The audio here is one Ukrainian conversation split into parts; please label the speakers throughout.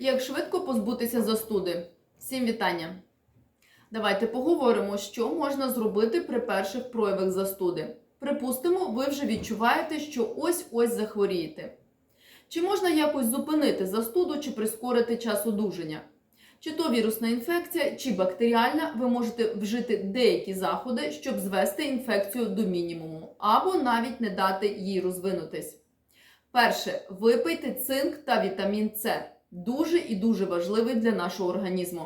Speaker 1: Як швидко позбутися застуди? Всім вітання! Давайте поговоримо, що можна зробити при перших проявах застуди. Припустимо, ви вже відчуваєте, що ось-ось захворієте. Чи можна якось зупинити застуду чи прискорити час одужання? Чи то вірусна інфекція, чи бактеріальна, ви можете вжити деякі заходи, щоб звести інфекцію до мінімуму, або навіть не дати їй розвинутись. Перше, випийте цинк та вітамін С. Дуже і дуже важливий для нашого організму.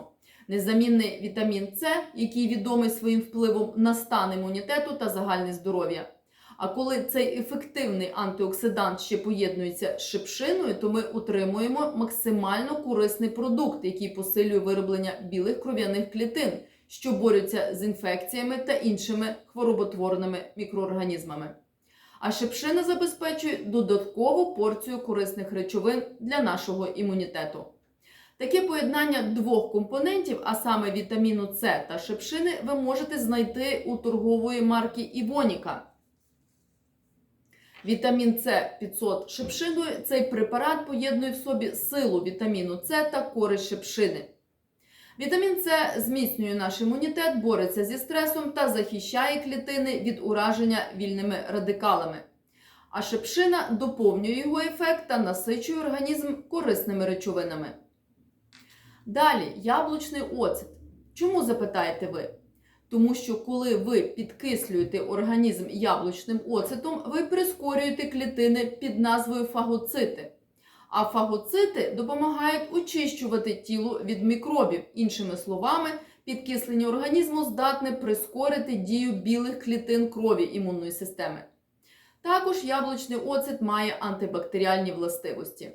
Speaker 1: Незамінний вітамін С, який відомий своїм впливом на стан імунітету та загальне здоров'я. А коли цей ефективний антиоксидант ще поєднується з шипшиною, то ми отримуємо максимально корисний продукт, який посилює вироблення білих кров'яних клітин, що борються з інфекціями та іншими хвороботворними мікроорганізмами. А шипшина забезпечує додаткову порцію корисних речовин для нашого імунітету. Таке поєднання двох компонентів, а саме вітаміну С та шипшини, ви можете знайти у торгової марки Івоніка. Вітамін С 500 шипшиною цей препарат поєднує в собі силу вітаміну С та користь шипшини. Вітамін С зміцнює наш імунітет, бореться зі стресом та захищає клітини від ураження вільними радикалами. А шипшина доповнює його ефект та насичує організм корисними речовинами. Далі яблучний оцет. Чому запитаєте ви? Тому що коли ви підкислюєте організм яблучним оцетом, ви прискорюєте клітини під назвою фагоцити. А фагоцити допомагають очищувати тіло від мікробів. Іншими словами, підкислення організму здатне прискорити дію білих клітин крові імунної системи. Також яблучний оцет має антибактеріальні властивості.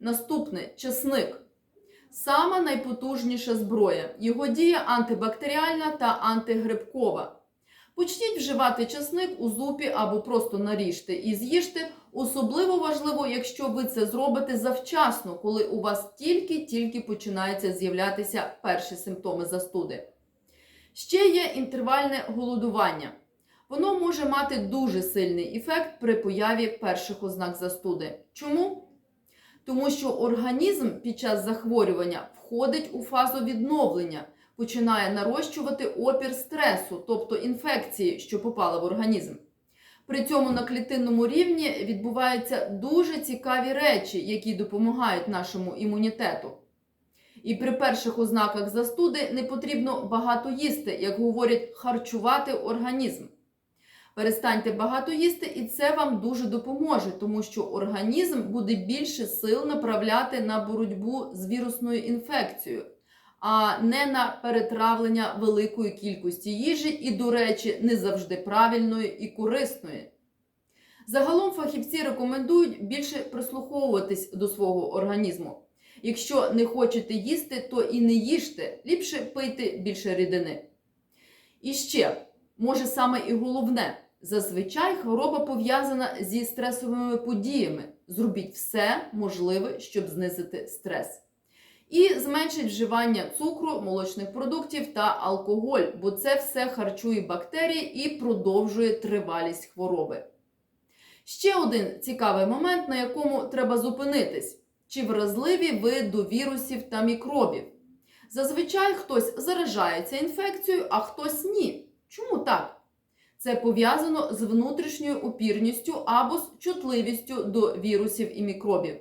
Speaker 1: Наступне чесник. Сама найпотужніша зброя. Його дія антибактеріальна та антигрибкова. Почніть вживати часник у зупі або просто наріжте і з'їжте. Особливо важливо, якщо ви це зробите завчасно, коли у вас тільки-тільки починаються з'являтися перші симптоми застуди. Ще є інтервальне голодування. Воно може мати дуже сильний ефект при появі перших ознак застуди. Чому? Тому що організм під час захворювання входить у фазу відновлення, починає нарощувати опір стресу, тобто інфекції, що попали в організм. При цьому на клітинному рівні відбуваються дуже цікаві речі, які допомагають нашому імунітету. І при перших ознаках застуди не потрібно багато їсти, як говорять, харчувати організм. Перестаньте багато їсти, і це вам дуже допоможе, тому що організм буде більше сил направляти на боротьбу з вірусною інфекцією, а не на перетравлення великої кількості їжі і, до речі, не завжди правильної і корисної. Загалом фахівці рекомендують більше прислуховуватись до свого організму. Якщо не хочете їсти, то і не їжте, ліпше пийте більше рідини. І ще, може саме і головне. Зазвичай хвороба пов'язана зі стресовими подіями. Зробіть все можливе, щоб знизити стрес. І зменшить вживання цукру, молочних продуктів та алкоголь, бо це все харчує бактерії і продовжує тривалість хвороби. Ще один цікавий момент, на якому треба зупинитись: чи вразливі ви до вірусів та мікробів. Зазвичай хтось заражається інфекцією, а хтось ні. Чому так? Це пов'язано з внутрішньою опірністю або з чутливістю до вірусів і мікробів.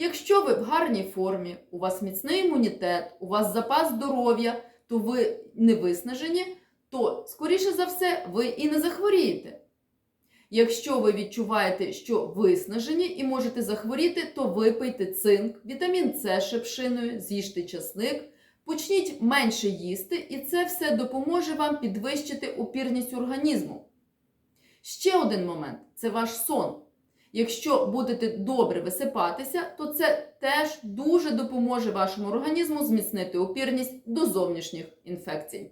Speaker 1: Якщо ви в гарній формі, у вас міцний імунітет, у вас запас здоров'я, то ви не виснажені, то, скоріше за все, ви і не захворієте. Якщо ви відчуваєте, що виснажені і можете захворіти, то випийте цинк, вітамін С шепшиною, з'їжте часник. Почніть менше їсти, і це все допоможе вам підвищити опірність організму. Ще один момент це ваш сон. Якщо будете добре висипатися, то це теж дуже допоможе вашому організму зміцнити опірність до зовнішніх інфекцій.